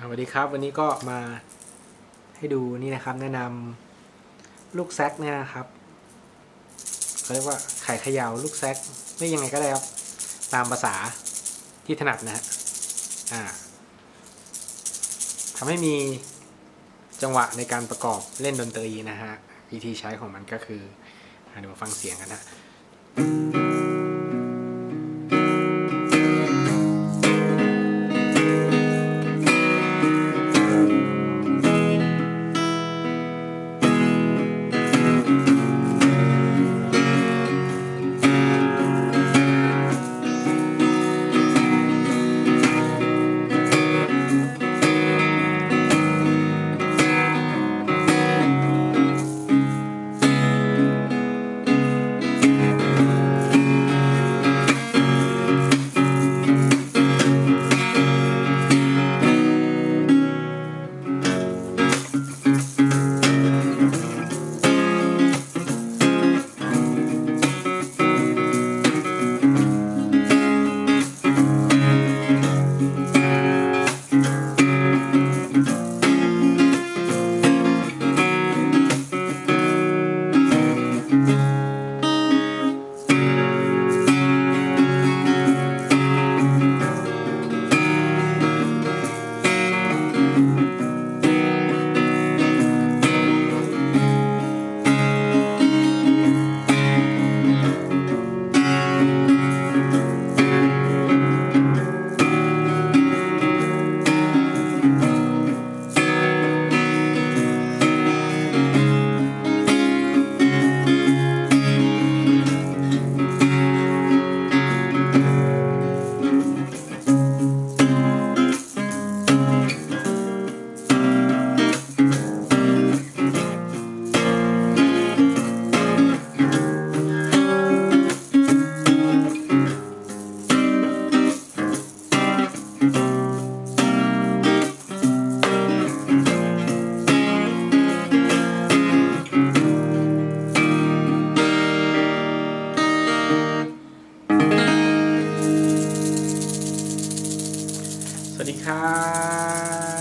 สวัสดีครับวันนี้ก็มาให้ดูนี่นะครับ แนะนำลูกแซกเนี่ยนะครับเขาเรียกว่าไข่เขยาวลูกแซกไม่ยังไงก็ได้ครับ ตามภาษาที่ถนัดนะฮะอ่าทำให้มีจังหวะในการประกอบเล่นดนตรีนะฮะวิธีใช้ของมันก็คือเดี๋ยวมาฟังเสียงกันนะ ครับ